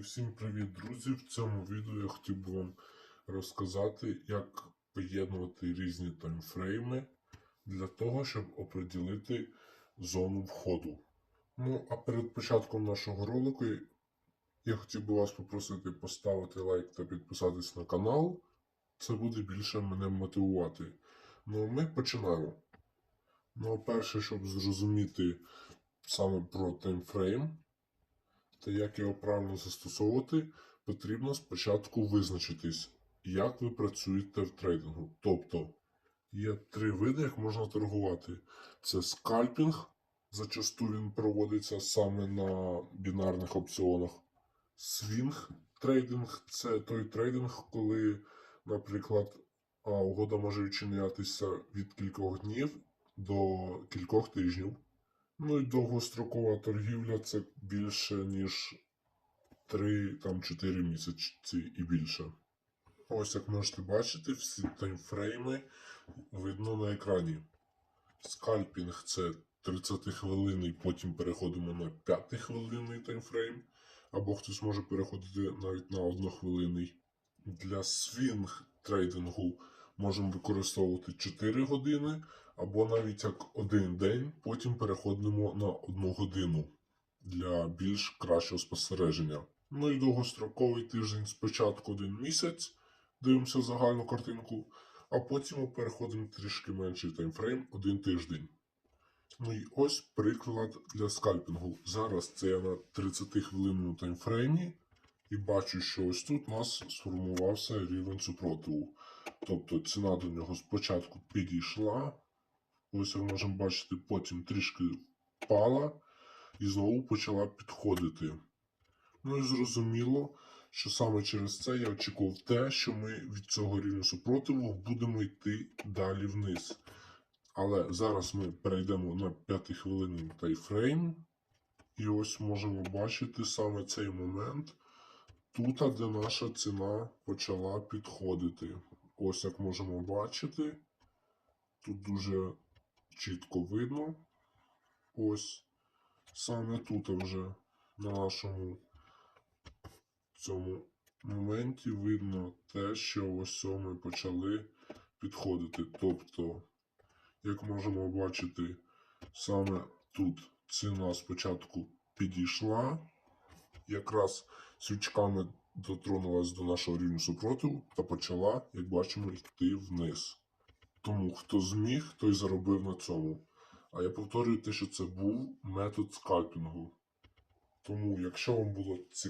всім привіт, друзі! В цьому відео я хотів би вам розказати, як поєднувати різні таймфрейми для того, щоб оприділити зону входу. Ну, а перед початком нашого ролику я хотів би вас попросити поставити лайк та підписатись на канал. Це буде більше мене мотивувати. Ну, ми починаємо. Ну, перше, щоб зрозуміти саме про таймфрейм, та як його правильно застосовувати, потрібно спочатку визначитись, як ви працюєте в трейдингу. Тобто є три види, як можна торгувати: це скальпінг, зачасту він проводиться саме на бінарних опціонах. Свінг трейдинг це той трейдинг, коли, наприклад, угода може відчинятися від кількох днів до кількох тижнів. Ну і довгострокова торгівля це більше, ніж 3-4 місяці і більше. Ось як можете бачити, всі таймфрейми видно на екрані. Скальпінг це 30 хвилинний, потім переходимо на 5 хвилинний таймфрейм, або хтось може переходити навіть на 1 хвилинний. Для свінг трейдингу можемо використовувати 4 години, або навіть як один день, потім переходимо на одну годину для більш кращого спостереження. Ну і довгостроковий тиждень спочатку один місяць, дивимося загальну картинку, а потім ми переходимо трішки менший таймфрейм один тиждень. Ну і ось приклад для скальпінгу. Зараз це я на 30 хвилинному таймфреймі, і бачу, що ось тут у нас сформувався рівень супротиву. Тобто ціна до нього спочатку підійшла, ось ми можемо бачити, потім трішки впала і знову почала підходити. Ну і зрозуміло, що саме через це я очікував те, що ми від цього рівня супротиву будемо йти далі вниз. Але зараз ми перейдемо на 5 хвилинний тайфрейм. І ось можемо бачити саме цей момент, тут, де наша ціна почала підходити. Ось як можемо бачити, тут дуже чітко видно. Ось саме тут вже на нашому цьому моменті видно те, що ось ми почали підходити. Тобто, як можемо бачити, саме тут ціна спочатку підійшла, якраз свічками дотронулась до нашого рівня супротиву та почала, як бачимо, йти вниз. Тому хто зміг, той заробив на цьому. А я повторюю те, що це був метод скальпінгу. Тому, якщо вам було цікаво,